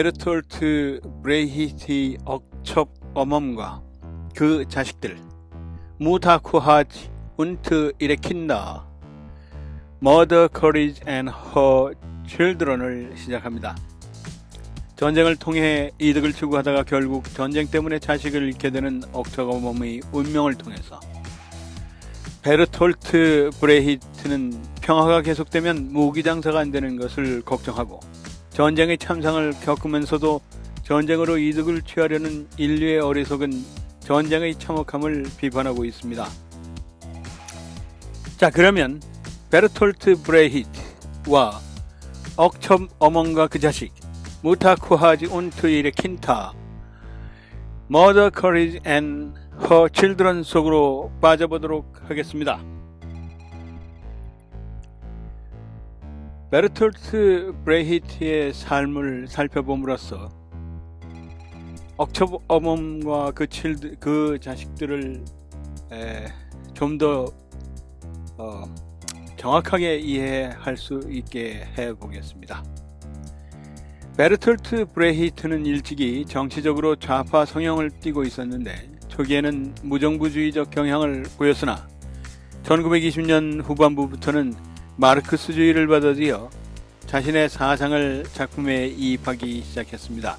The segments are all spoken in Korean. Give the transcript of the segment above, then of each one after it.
베르톨트 브레히티 억첩 어멈과 그 자식들 무타쿠하지 운트 Mother Courage and Her Children을 시작합니다. 전쟁을 통해 이득을 추구하다가 결국 전쟁 때문에 자식을 잃게 되는 억척 어멈의 운명을 통해서 베르톨트 브레히트는 평화가 계속되면 무기 장사가 안 되는 것을 걱정하고 전쟁의 참상을 겪으면서도 전쟁으로 이득을 취하려는 인류의 어리석은 전쟁의 참혹함을 비판하고 있습니다. 자, 그러면 베르톨트 브레히트와 억첨 어멍과 그 자식 무타쿠하지 운트일의 킨타 Mother Courage and Her Children 속으로 빠져보도록 하겠습니다. 베르톨트 브레히트의 삶을 살펴봄으로써 억첩 어멈과 그그 자식들을 좀더 어, 정확하게 이해할 수 있게 해 보겠습니다. 베르톨트 브레히트는 일찍이 정치적으로 좌파 성향을 띠고 있었는데 초기에는 무정부주의적 경향을 보였으나 1920년 후반부부터는 마르크스주의를 받아들여 자신의 사상을 작품에 이입하기 시작했습니다.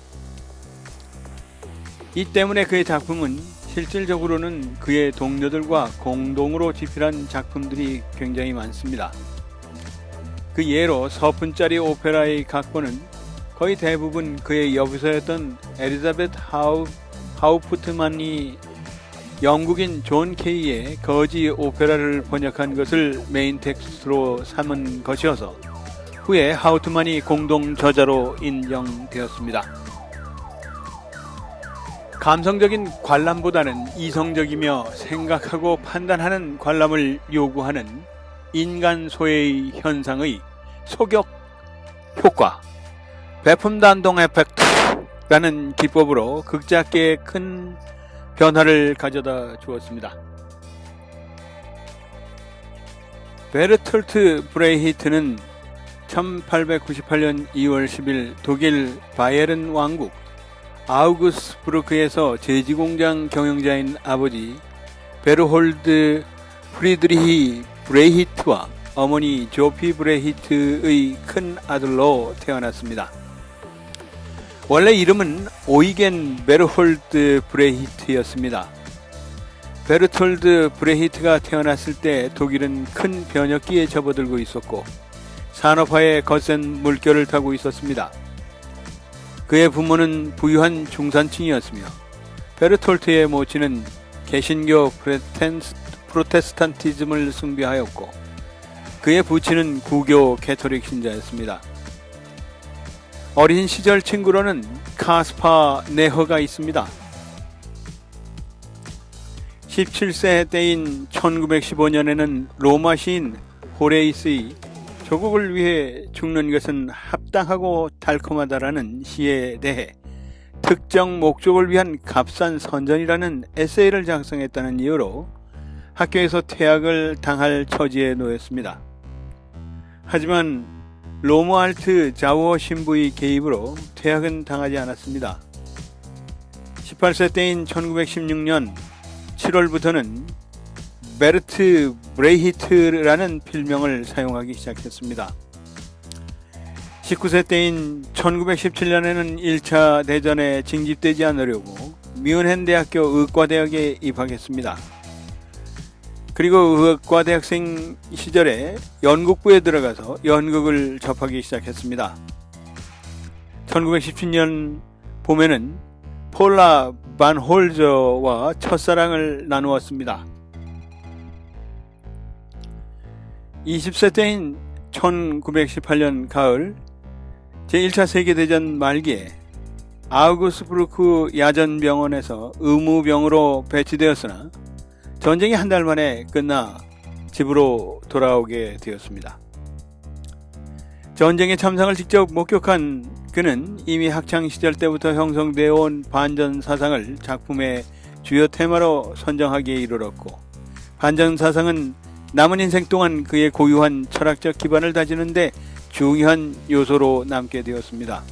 이 때문에 그의 작품은 실질적으로는 그의 동료들과 공동으로 집필한 작품들이 굉장히 많습니다. 그 예로 서푼짜리 오페라의 각본은 거의 대부분 그의 여비서였던 하우, 하우프트만이 영국인 존 케이의 거지 오페라를 번역한 것을 메인 텍스트로 삼은 것이어서 후에 하우트만이 공동 저자로 인정되었습니다. 감성적인 관람보다는 이성적이며 생각하고 판단하는 관람을 요구하는 인간 소외의 현상의 소격 효과, 배품 단동 에펙트라는 기법으로 극작계에 큰 변화를 가져다 주었습니다. 베르톨트 브레히트는 1898년 2월 10일 독일 바이에른 왕국 아우구스부르크에서 제지공장 경영자인 아버지 베르홀드 프리드리히 브레히트와 어머니 조피 브레히트의 큰 아들로 태어났습니다. 원래 이름은 오이겐 베르홀드 브레히트였습니다. 베르톨드 브레히트가 태어났을 때 독일은 큰 변혁기에 접어들고 있었고 산업화의 거센 물결을 타고 있었습니다. 그의 부모는 부유한 중산층이었으며 베르톨트의 모친은 개신교 프로테스탄티즘을 숭배하였고 그의 부친은 구교 캐토릭 신자였습니다. 어린 시절 친구로는 카스파 네허가 있습니다. 17세 때인 1915년에는 로마 시인 호레이스의 조국을 위해 죽는 것은 합당하고 달콤하다라는 시에 대해 특정 목적을 위한 값싼 선전이라는 에세이를 작성했다는 이유로 학교에서 퇴학을 당할 처지에 놓였습니다. 하지만 로무알트 자워 신부의 개입으로 퇴학은 당하지 않았습니다. 18세 때인 1916년 7월부터는 베르트 브레히트라는 필명을 사용하기 시작했습니다. 19세 때인 1917년에는 1차 대전에 징집되지 않으려고 미운헨 대학교 의과대학에 입학했습니다. 그리고 의과대학생 시절에 연극부에 들어가서 연극을 접하기 시작했습니다. 1917년 봄에는 폴라 반 홀저와 첫사랑을 나누었습니다. 20세 때인 1918년 가을 제1차 세계대전 말기에 아우구스부르크 야전병원에서 의무병으로 배치되었으나 전쟁이 한 달 만에 끝나 집으로 돌아오게 되었습니다. 전쟁의 참상을 직접 목격한 그는 이미 학창 시절 때부터 형성되어 온 반전 사상을 작품의 주요 테마로 선정하기에 이르렀고 반전 사상은 남은 인생 동안 그의 고유한 철학적 기반을 다지는데 중요한 요소로 남게 되었습니다.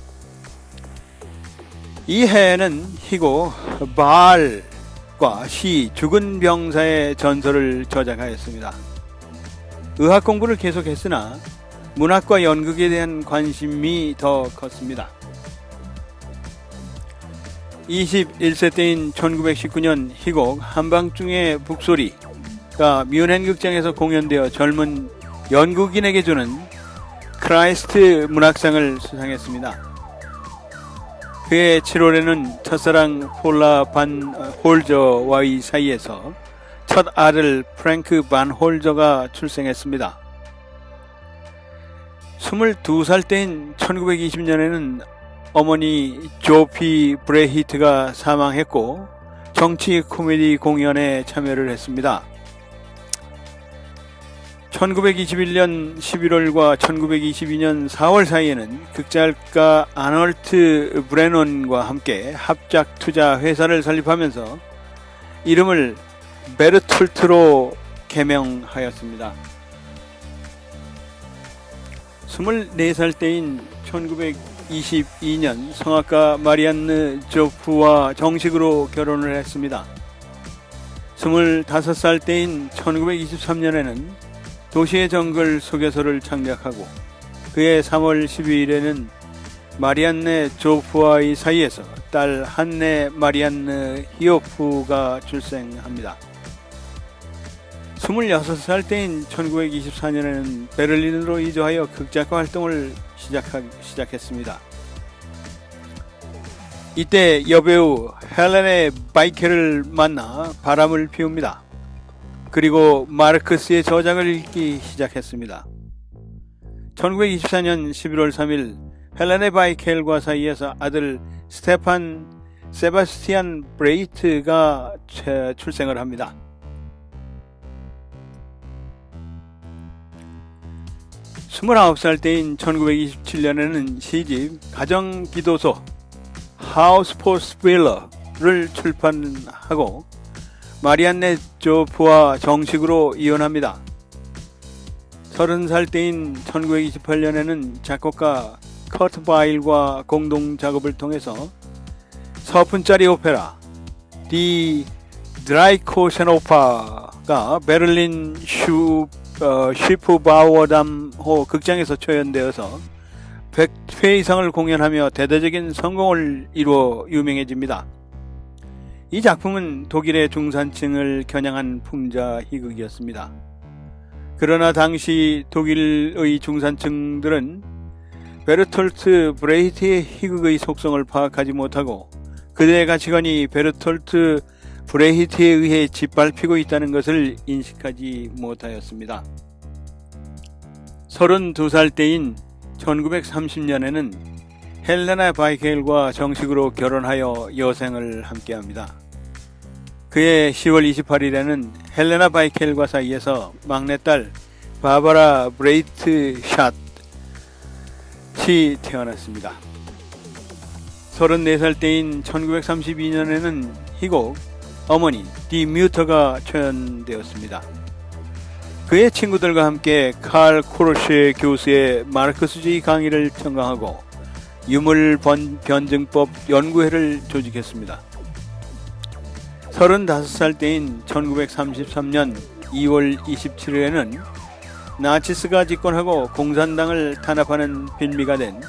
이 해에는 희고 바알 과 시 죽은 병사의 전설을 저작하였습니다. 의학 공부를 계속했으나 문학과 연극에 대한 관심이 더 컸습니다. 21세 때인 1919년 희곡 한방중의 북소리가 뮌헨 극장에서 공연되어 젊은 연극인에게 주는 크라이스트 문학상을 수상했습니다. 그해 7월에는 첫사랑 폴라 반 홀저와의 사이에서 첫 아들 프랭크 반 홀저가 출생했습니다. 22살 때인 1920년에는 어머니 조피 브레히트가 사망했고 정치 코미디 공연에 참여를 했습니다. 1921년 11월과 1922년 4월 사이에는 극작가 아널트 브레논과 함께 합작 투자 회사를 설립하면서 이름을 베르툴트로 개명하였습니다. 24살 때인 1922년 성악가 마리안느 조프와 정식으로 결혼을 했습니다. 25살 때인 1923년에는 도시의 정글 소개서를 창작하고 그해 3월 12일에는 마리안네 조프와의 사이에서 딸 한네 마리안느 히오프가 출생합니다. 26살 때인 1924년에는 베를린으로 이주하여 극작가 활동을 시작했습니다. 이때 여배우 헬렌의 바이케를 만나 바람을 피웁니다. 그리고 마르크스의 저작을 읽기 시작했습니다. 1924년 11월 3일 헬렌의 바이켈과 사이에서 아들 스테판 세바스티안 브레이트가 출생을 합니다. 29살 때인 1927년에는 시집 가정 기도소 하우스 포스 빌러를 출판하고 마리안네 조프와 정식으로 이혼합니다. 30살 때인 1928년에는 작곡가 커트 바일과 공동 작업을 통해서 서푼짜리 오페라 디 드라이코세노파가 베를린 슈 어, 슈프바워담호 극장에서 초연되어서 100회 이상을 공연하며 대대적인 성공을 이루어 유명해집니다. 이 작품은 독일의 중산층을 겨냥한 풍자 희극이었습니다. 그러나 당시 독일의 중산층들은 베르톨트 브레이트의 희극의 속성을 파악하지 못하고 그들의 가치관이 베르톨트 브레히트에 의해 짓밟히고 있다는 것을 인식하지 못하였습니다. 32살 때인 1930년에는 헬레나 바이켈과 정식으로 결혼하여 여생을 함께합니다. 그해 10월 28일에는 헬레나 바이켈과 사이에서 막내딸 바바라 브레이트 샷이 태어났습니다. 34살 때인 1932년에는 희곡 어머니 디 뮤터가 초연되었습니다. 그의 친구들과 함께 칼 코르쉐 교수의 마르크스 주의 강의를 청강하고 유물 변증법 연구회를 조직했습니다. 35살 때인 1933년 2월 27일에는 나치스가 집권하고 공산당을 탄압하는 빌미가 된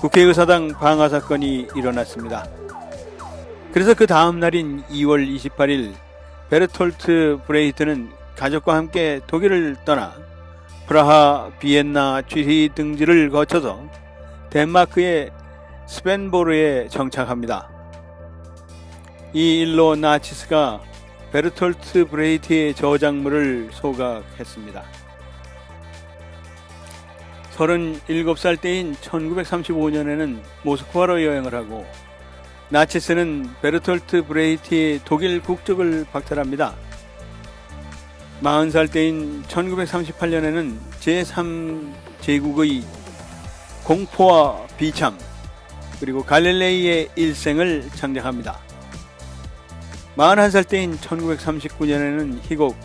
국회의사당 방화 사건이 일어났습니다. 그래서 그 다음 날인 2월 28일 베르톨트 브레이트는 가족과 함께 독일을 떠나 프라하, 비엔나, 취리 등지를 거쳐서 덴마크의 스펜보르에 정착합니다. 이 일로 나치스가 베르톨트 브레이트의 저작물을 소각했습니다. 37살 때인 1935년에는 모스크바로 여행을 하고 나치스는 베르톨트 브레이트의 독일 국적을 박탈합니다. 40살 때인 1938년에는 제3제국의 공포와 비참 그리고 갈릴레이의 일생을 창작합니다. 41살 때인 1939년에는 희곡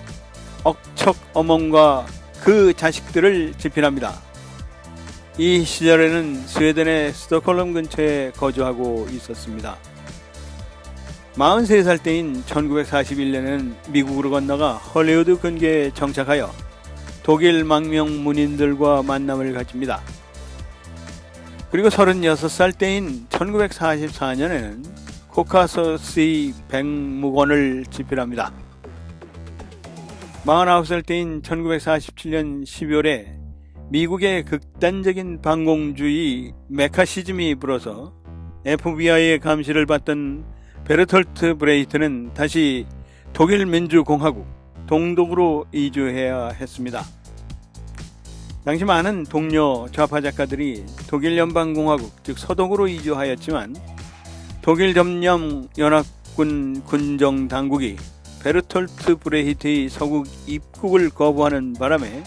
억척 어몽과 그 자식들을 집필합니다. 이 시절에는 스웨덴의 스톡홀름 근처에 거주하고 있었습니다. 43살 때인 1941년에는 미국으로 건너가 헐리우드 근교에 정착하여 독일 망명 문인들과 만남을 가집니다. 그리고 36살 때인 1944년에는 코카서스의 백무건을 집필합니다. 49살 때인 1947년 12월에 미국의 극단적인 반공주의 메카시즘이 불어서 FBI의 감시를 받던 베르톨트 브레이트는 다시 독일 민주공화국 동독으로 이주해야 했습니다. 당시 많은 동료 좌파 작가들이 독일 연방공화국 즉 서독으로 이주하였지만 독일 점령 연합군 군정 당국이 베르톨트 브레히트의 서국 입국을 거부하는 바람에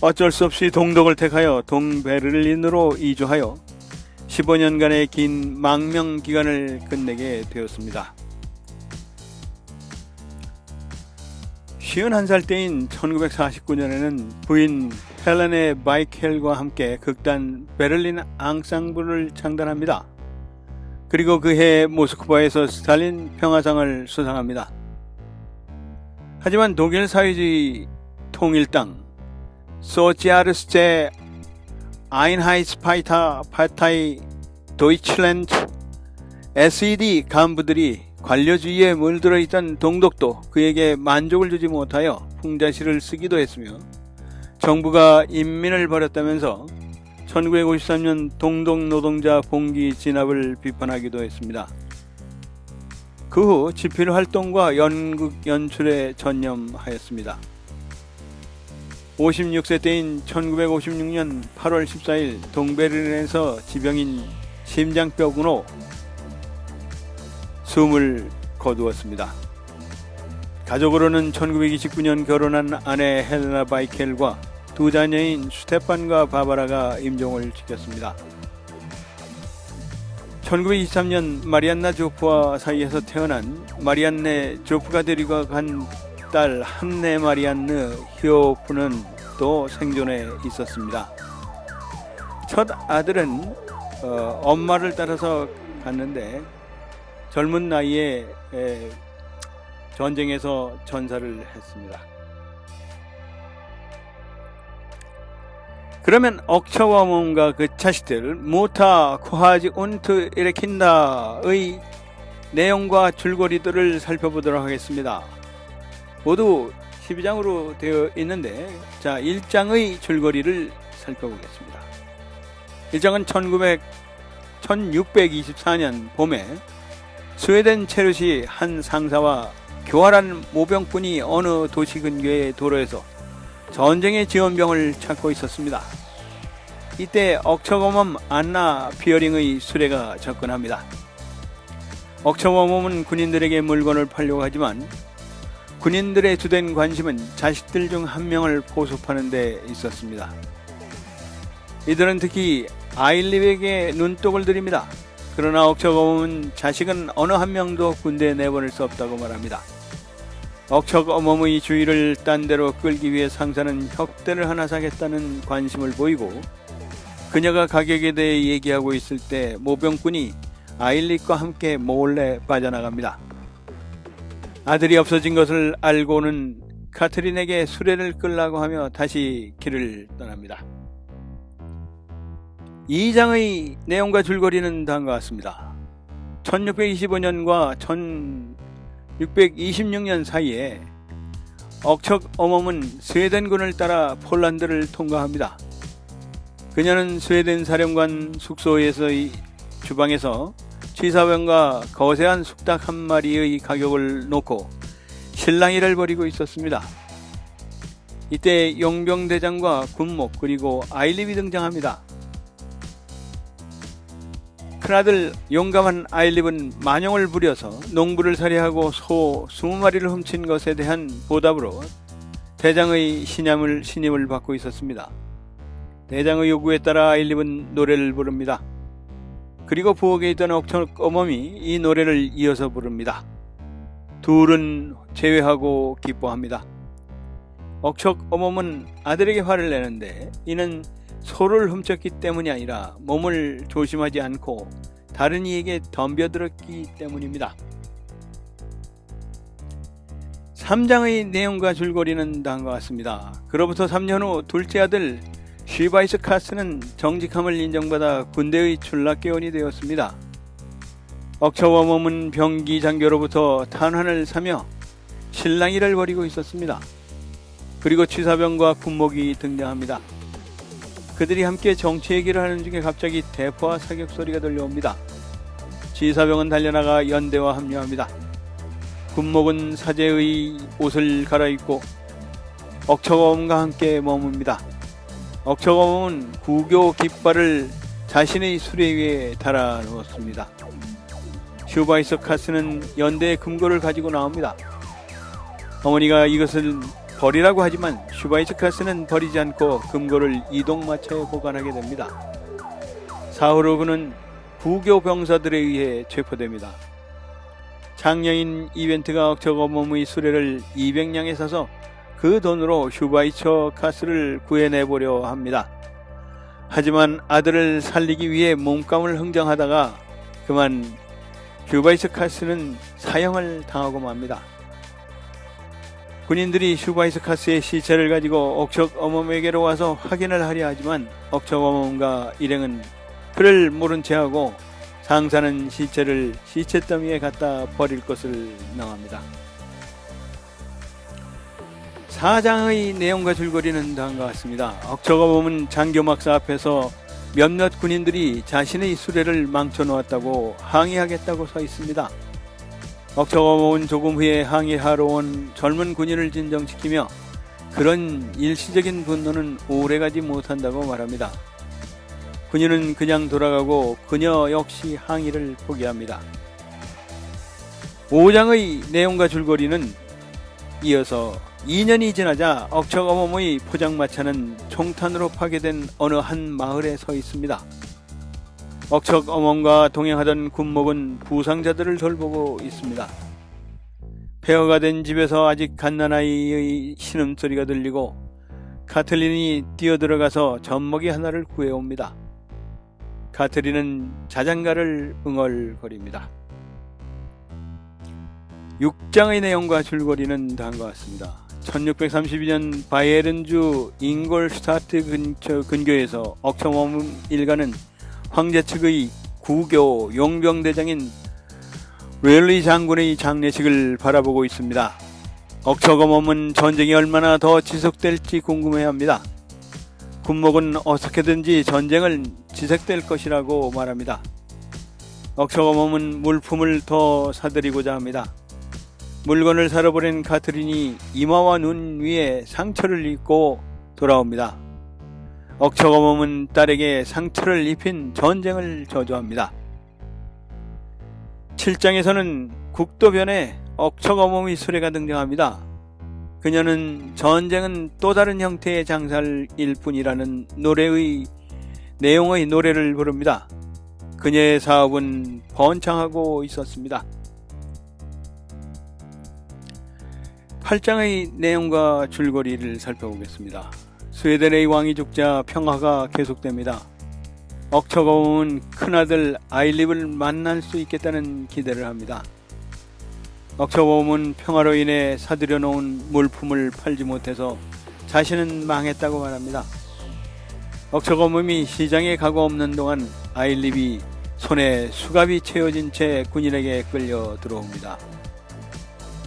어쩔 수 없이 동독을 택하여 동베를린으로 이주하여 15년간의 긴 망명 기간을 끝내게 되었습니다. 51살 때인 1949년에는 부인 헬렌의 바이켈과 함께 극단 베를린 앙상블을 창단합니다. 그리고 그해 모스크바에서 스탈린 평화상을 수상합니다. 하지만 독일 사회주의 통일당 소치아르스제 아인하이스파이타 파타이 도이칠랜드 SED 간부들이 관료주의에 물들어 있던 동독도 그에게 만족을 주지 못하여 풍자시를 쓰기도 했으며 정부가 인민을 버렸다면서 1953년 동독 노동자 봉기 진압을 비판하기도 했습니다. 그 후 집필 활동과 연극 연출에 전념하였습니다. 56세 때인 1956년 8월 14일 동베를린에서 지병인 심장병으로 숨을 거두었습니다. 가족으로는 1929년 결혼한 아내 헬레나 바이켈과 두 자녀인 슈테판과 바바라가 임종을 지켰습니다. 1923년 마리안나 조프와 사이에서 태어난 마리안네 조프가 데리고 간 딸 한네 마리안느 히오프는 또 생존해 있었습니다. 첫 아들은 어, 엄마를 따라서 갔는데 젊은 나이에 에, 전쟁에서 전사를 했습니다. 그러면 억처와 몸과 그 자식들 무타 코하지 운트 일으킨다의 내용과 줄거리들을 살펴보도록 하겠습니다. 모두 12장으로 되어 있는데 자 1장의 줄거리를 살펴보겠습니다. 1장은 1900, 1624년 봄에 스웨덴 체르시 한 상사와 교활한 모병꾼이 어느 도시 근교의 도로에서 전쟁의 지원병을 찾고 있었습니다. 이때 억처검엄 안나 피어링의 수레가 접근합니다. 억처검엄은 군인들에게 물건을 팔려고 하지만 군인들의 주된 관심은 자식들 중 한 명을 포섭하는 데 있었습니다. 이들은 특히 아일립에게 눈독을 들입니다. 그러나 억척어멈은 자식은 어느 한 명도 군대에 내보낼 수 없다고 말합니다. 억척어멈의 주의를 딴 데로 끌기 위해 상사는 혁대를 하나 사겠다는 관심을 보이고 그녀가 가격에 대해 얘기하고 있을 때 모병꾼이 아일릭과 함께 몰래 빠져나갑니다. 아들이 없어진 것을 알고는 카트린에게 수레를 끌라고 하며 다시 길을 떠납니다. 2장의 내용과 줄거리는 다음과 같습니다. 1625년과 1626년 사이에 억척 어멈은 스웨덴군을 따라 폴란드를 통과합니다. 그녀는 스웨덴 사령관 숙소에서의 주방에서 취사병과 거세한 숙닭 한 마리의 가격을 놓고 실랑이를 벌이고 있었습니다. 이때 용병대장과 군목 그리고 아일립이 등장합니다. 큰아들 용감한 아일립은 만용을 부려서 농부를 살해하고 소 20마리를 훔친 것에 대한 보답으로 대장의 신임을, 신임을 받고 있었습니다. 대장의 요구에 따라 아일립은 노래를 부릅니다. 그리고 부엌에 있던 옥천 어멈이 이 노래를 이어서 부릅니다. 둘은 제외하고 기뻐합니다. 억척 어멈은 아들에게 화를 내는데 이는 소를 훔쳤기 때문이 아니라 몸을 조심하지 않고 다른 이에게 덤벼들었기 때문입니다. 3장의 내용과 줄거리는 다음과 같습니다. 그로부터 3년 후 둘째 아들 쉬바이스 카스는 정직함을 인정받아 군대의 출락계원이 되었습니다. 억처와 몸은 병기 장교로부터 탄환을 사며 실랑이를 벌이고 있었습니다. 그리고 취사병과 군목이 등장합니다. 그들이 함께 정치 얘기를 하는 중에 갑자기 대포와 사격 소리가 들려옵니다. 취사병은 달려나가 연대와 합류합니다. 군목은 사제의 옷을 갈아입고 억처검과 함께 머뭅니다. 억처검은 구교 깃발을 자신의 수레 위에 달아 놓았습니다. 슈바이서 카스는 연대의 금고를 가지고 나옵니다. 어머니가 이것을 버리라고 하지만 슈바이스 카스는 버리지 않고 금고를 이동마차에 보관하게 됩니다. 사후로 그는 구교 병사들에 의해 체포됩니다. 장려인 이벤트가 억처거 몸의 수레를 200냥에 사서 그 돈으로 슈바이처 카스를 구해내보려 합니다. 하지만 아들을 살리기 위해 몸감을 흥정하다가 그만 슈바이처 카스는 사형을 당하고 맙니다. 군인들이 슈바이스 카스의 시체를 가지고 억척 어멈에게로 와서 확인을 하려 하지만 억척 어멈과 일행은 그를 모른 채하고 상사는 시체를 시체 더미에 갖다 버릴 것을 명합니다. 사장의 내용과 줄거리는 다음과 같습니다. 억척어 보면 장교막사 앞에서 몇몇 군인들이 자신의 수레를 망쳐놓았다고 항의하겠다고 서 있습니다. 억척어 모은 조금 후에 항의하러 온 젊은 군인을 진정시키며 그런 일시적인 분노는 오래가지 못한다고 말합니다. 군인은 그냥 돌아가고 그녀 역시 항의를 포기합니다. 5장의 내용과 줄거리는 이어서 2년이 지나자 억척어멈의 포장마차는 총탄으로 파괴된 어느 한 마을에 서 있습니다. 억척 어멈과 동행하던 군목은 부상자들을 돌보고 있습니다. 폐허가 된 집에서 아직 갓난아이의 신음소리가 들리고 카틀린이 뛰어들어가서 젖먹이 하나를 구해옵니다. 카트린은 자장가를 응얼거립니다. 6장의 내용과 줄거리는 다음과 같습니다. 1632년 바이에른주 잉골슈타트 근처 근교에서 억청엄 일가는 황제 측의 구교 용병대장인 웰리 장군의 장례식을 바라보고 있습니다. 억처검엄은 전쟁이 얼마나 더 지속될지 궁금해합니다. 군목은 어떻게든지 전쟁을 지속될 것이라고 말합니다. 억처검엄은 물품을 더 사들이고자 합니다. 물건을 사러 보낸 카트린이 이마와 눈 위에 상처를 입고 돌아옵니다. 억처검엄은 딸에게 상처를 입힌 전쟁을 저주합니다. 7장에서는 국도변에 억처검엄의 수레가 등장합니다. 그녀는 전쟁은 또 다른 형태의 장살일 뿐이라는 노래의 내용의 노래를 부릅니다. 그녀의 사업은 번창하고 있었습니다. 8장의 내용과 줄거리를 살펴보겠습니다. 스웨덴의 왕이 죽자 평화가 계속됩니다. 억처거운 큰아들 아일립을 만날 수 있겠다는 기대를 합니다. 억처거움은 평화로 인해 사들여 놓은 물품을 팔지 못해서 자신은 망했다고 말합니다. 억처거움이 시장에 가고 없는 동안 아일립이 손에 수갑이 채워진 채 군인에게 끌려 들어옵니다.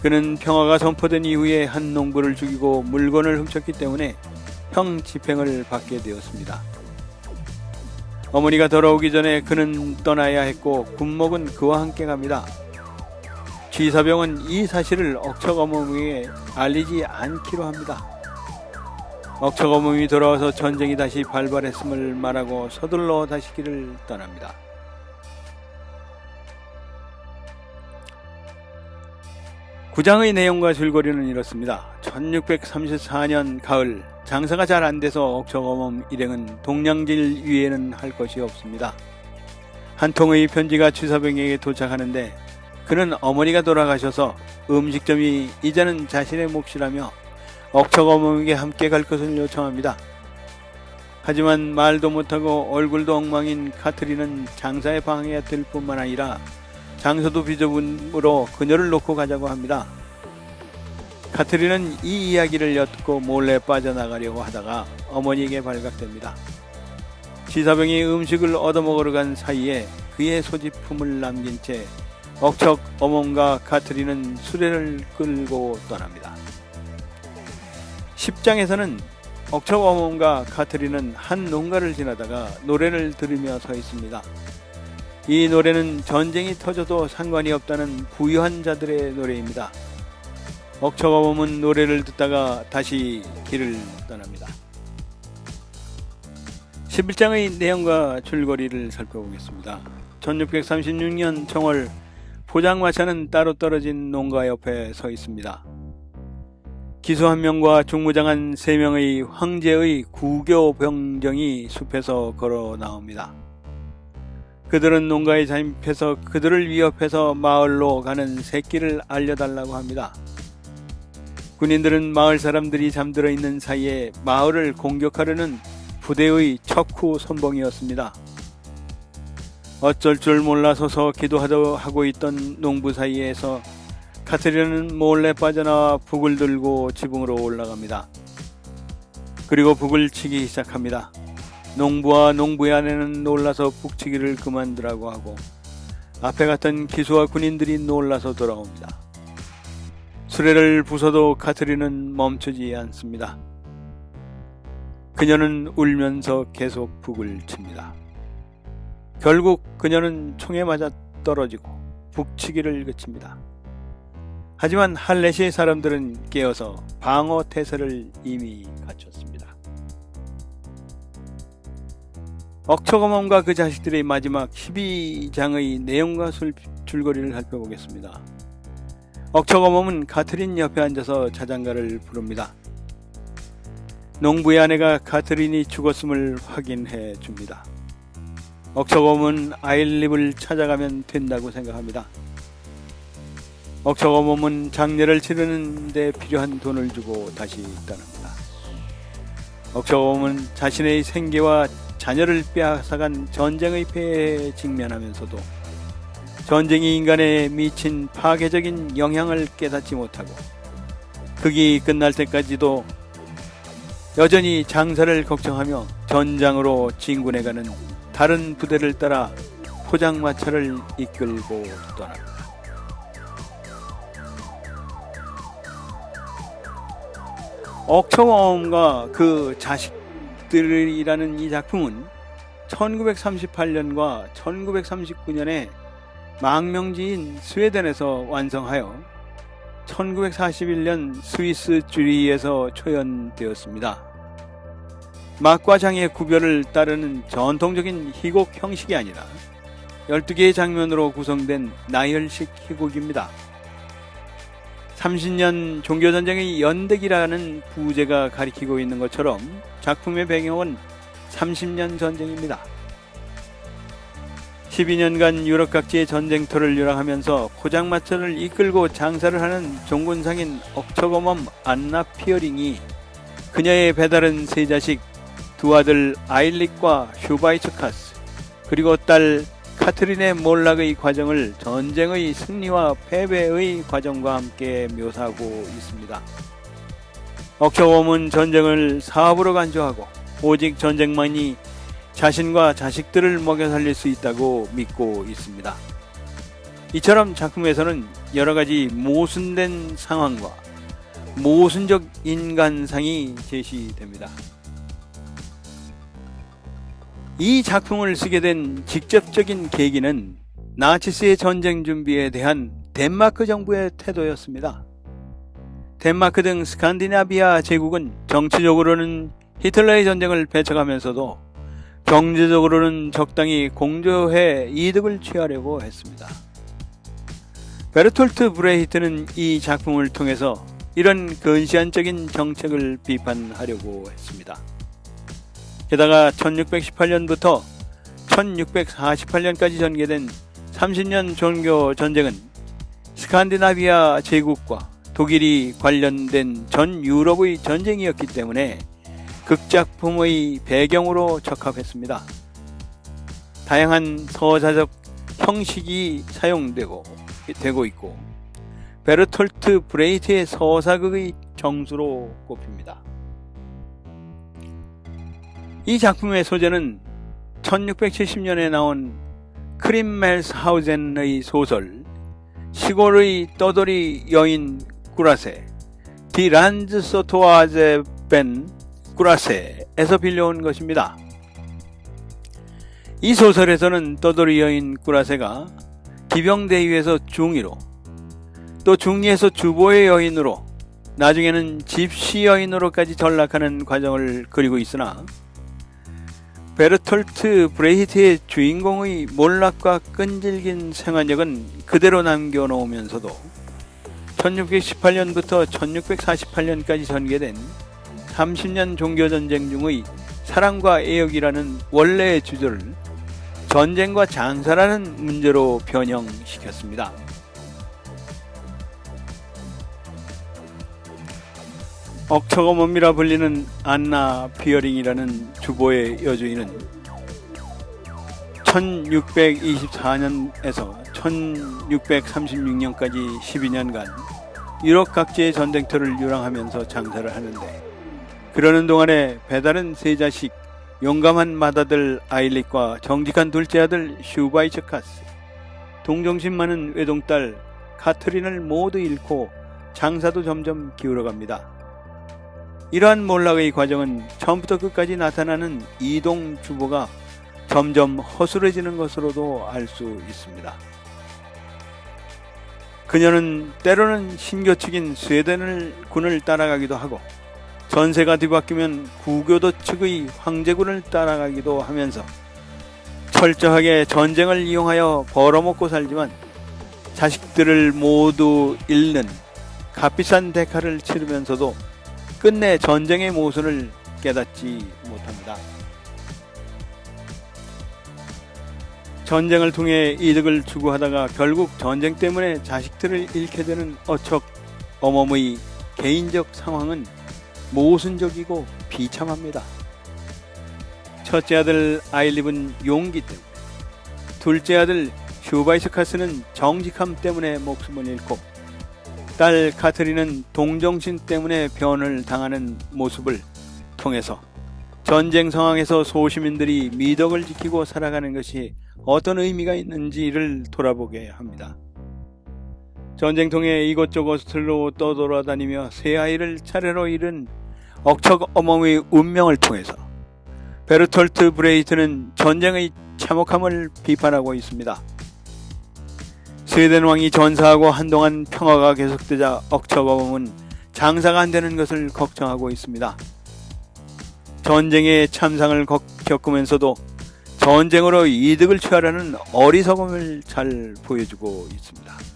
그는 평화가 선포된 이후에 한 농부를 죽이고 물건을 훔쳤기 때문에 형 집행을 받게 되었습니다. 어머니가 돌아오기 전에 그는 떠나야 했고 군목은 그와 함께 갑니다. 쥐사병은 이 사실을 억척 어머니에 알리지 않기로 합니다. 억척 어머니 돌아와서 전쟁이 다시 발발했음을 말하고 서둘러 다시 길을 떠납니다. 구장의 내용과 줄거리는 이렇습니다. 1634년 가을 장사가 잘 안 돼서 억척어멈 일행은 동량질 위에는 할 것이 없습니다. 한 통의 편지가 취사병에게 도착하는데 그는 어머니가 돌아가셔서 음식점이 이제는 자신의 몫이라며 억척어멈에게 함께 갈 것을 요청합니다. 하지만 말도 못하고 얼굴도 엉망인 카트리는 장사에 방해가 될 뿐만 아니라 장소도 비좁음으로 그녀를 놓고 가자고 합니다. 카트리는 이 이야기를 엿듣고 몰래 빠져나가려고 하다가 어머니에게 발각됩니다. 지사병이 음식을 얻어먹으러 간 사이에 그의 소지품을 남긴 채 억척 어멈과 카트리는 수레를 끌고 떠납니다. 10장에서는 억척 어멈과 카트리는 한 농가를 지나다가 노래를 들으며 서 있습니다. 이 노래는 전쟁이 터져도 상관이 없다는 부유한 자들의 노래입니다. 억척 어멈은 노래를 듣다가 다시 길을 떠납니다. 11장의 내용과 줄거리를 살펴보겠습니다. 1636년 정월 포장마차는 따로 떨어진 농가 옆에 서 있습니다. 기수 한 명과 중무장한 세 명의 황제의 구교 병정이 숲에서 걸어 나옵니다. 그들은 농가에 잠입해서 그들을 위협해서 마을로 가는 새길을 알려달라고 합니다. 군인들은 마을 사람들이 잠들어 있는 사이에 마을을 공격하려는 부대의 척후 선봉이었습니다. 어쩔 줄 몰라 서서 기도하고 있던 농부 사이에서 카트리는 몰래 빠져나와 북을 들고 지붕으로 올라갑니다. 그리고 북을 치기 시작합니다. 농부와 농부의 아내는 놀라서 북치기를 그만두라고 하고 앞에 갔던 기수와 군인들이 놀라서 돌아옵니다. 수레를 부숴도 카트리는 멈추지 않습니다. 그녀는 울면서 계속 북을 칩니다. 결국 그녀는 총에 맞아 떨어지고 북치기를 그칩니다. 하지만 할레시의 사람들은 깨어서 방어 태세를 이미 갖췄습니다. 억척어멈과 그 자식들의 마지막 12장의 내용과 술, 줄거리를 살펴보겠습니다. 억척어멈은 가트린 옆에 앉아서 자장가를 부릅니다. 농부의 아내가 가트린이 죽었음을 확인해 줍니다. 억척어멈은 아일립을 찾아가면 된다고 생각합니다. 억척어멈은 장례를 치르는 데 필요한 돈을 주고 다시 떠납니다. 억척어멈은 자신의 생계와 자녀를 빼앗아간 전쟁의 폐해에 직면하면서도 전쟁이 인간에 미친 파괴적인 영향을 깨닫지 못하고 극이 끝날 때까지도 여전히 장사를 걱정하며 전장으로 진군해가는 다른 부대를 따라 포장마차를 이끌고 떠납니다. 억청어음과 그 자식들이라는 이 작품은 1938년과 1939년에 망명지인 스웨덴에서 완성하여 1941년 스위스 주리에서 초연되었습니다. 막과 장의 구별을 따르는 전통적인 희곡 형식이 아니라 12개의 장면으로 구성된 나열식 희곡입니다. 30년 종교전쟁의 연대기라는 부제가 가리키고 있는 것처럼 작품의 배경은 30년 전쟁입니다. 12년간 유럽 각지의 전쟁터를 유랑하면서 포장마차를 이끌고 장사를 하는 종군상인 억척어멈 안나 피어링이 그녀의 배달은 세 자식 두 아들 아일릭과 슈바이처카스 그리고 딸 카트린의 몰락의 과정을 전쟁의 승리와 패배의 과정과 함께 묘사하고 있습니다. 억척어멈은 전쟁을 사업으로 간주하고 오직 전쟁만이 자신과 자식들을 먹여 살릴 수 있다고 믿고 있습니다. 이처럼 작품에서는 여러 가지 모순된 상황과 모순적 인간상이 제시됩니다. 이 작품을 쓰게 된 직접적인 계기는 나치스의 전쟁 준비에 대한 덴마크 정부의 태도였습니다. 덴마크 등 스칸디나비아 제국은 정치적으로는 히틀러의 전쟁을 배척하면서도 경제적으로는 적당히 공조해 이득을 취하려고 했습니다. 베르톨트 브레히트는 이 작품을 통해서 이런 근시안적인 정책을 비판하려고 했습니다. 게다가 1618년부터 1648년까지 전개된 30년 종교 전쟁은 스칸디나비아 제국과 독일이 관련된 전 유럽의 전쟁이었기 때문에 극작품의 배경으로 적합했습니다. 다양한 서사적 형식이 사용되고 되고 있고 베르톨트 브레이트의 서사극의 정수로 꼽힙니다. 이 작품의 소재는 1670년에 나온 크림멜스하우젠의 소설 시골의 떠돌이 여인 꾸라세 디 란즈 소토아제 벤 꾸라세에서 빌려온 것입니다. 이 소설에서는 떠돌이 여인 꾸라세가 기병대위에서 중위로 또 중위에서 주보의 여인으로 나중에는 집시 여인으로까지 전락하는 과정을 그리고 있으나 베르톨트 브레히트의 주인공의 몰락과 끈질긴 생활력은 그대로 남겨놓으면서도 1618년부터 1648년까지 전개된 30년 종교전쟁 중의 사랑과 애역이라는 원래의 주제를 전쟁과 장사라는 문제로 변형시켰습니다. 억처가 몸이라 불리는 안나 비어링이라는 주보의 여주인은 1624년에서 1636년까지 12년간 유럽 각지의 전쟁터를 유랑하면서 장사를 하는데 그러는 동안에 배다른 세 자식 용감한 맏아들 아일릿과 정직한 둘째 아들 슈바이처카스 동정심 많은 외동딸 카트린을 모두 잃고 장사도 점점 기울어갑니다. 이러한 몰락의 과정은 처음부터 끝까지 나타나는 이동 주보가 점점 허술해지는 것으로도 알 수 있습니다. 그녀는 때로는 신교측인 스웨덴을 군을 따라가기도 하고 전세가 뒤바뀌면 구교도 측의 황제군을 따라가기도 하면서 철저하게 전쟁을 이용하여 벌어먹고 살지만 자식들을 모두 잃는 값비싼 대가를 치르면서도 끝내 전쟁의 모순을 깨닫지 못합니다. 전쟁을 통해 이득을 추구하다가 결국 전쟁 때문에 자식들을 잃게 되는 어척 어멈의 개인적 상황은 모순적이고 비참합니다. 첫째 아들 아일립은 용기 때문에, 둘째 아들 슈바이스카스는 정직함 때문에 목숨을 잃고, 딸 카트리는 동정심 때문에 변을 당하는 모습을 통해서 전쟁 상황에서 소시민들이 미덕을 지키고 살아가는 것이 어떤 의미가 있는지를 돌아보게 합니다. 전쟁통에 이곳저곳으로 떠돌아다니며 새 아이를 차례로 잃은 억척 어멈의 운명을 통해서 베르톨트 브레이트는 전쟁의 참혹함을 비판하고 있습니다. 스웨덴 왕이 전사하고 한동안 평화가 계속되자 억척 어멈은 장사가 안 되는 것을 걱정하고 있습니다. 전쟁의 참상을 겪으면서도 전쟁으로 이득을 취하려는 어리석음을 잘 보여주고 있습니다.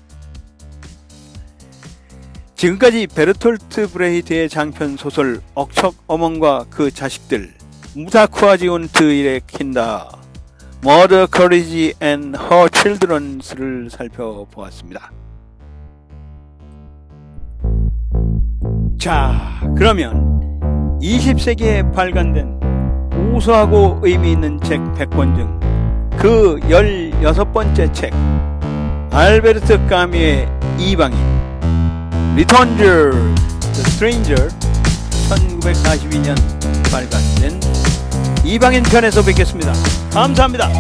지금까지 베르톨트 브레히트의 장편 소설 억척 어멍과 그 자식들 무다쿠아지온트 일의 킨다 머더 커리지 앤허 칠드런스를 살펴보았습니다. 자, 그러면 20세기에 발간된 우수하고 의미 있는 책 100권 중 그 16번째 책 알베르트 까미의 이방인 리턴즈 The Stranger 1942년 발간된 이방인 편에서 뵙겠습니다. 감사합니다.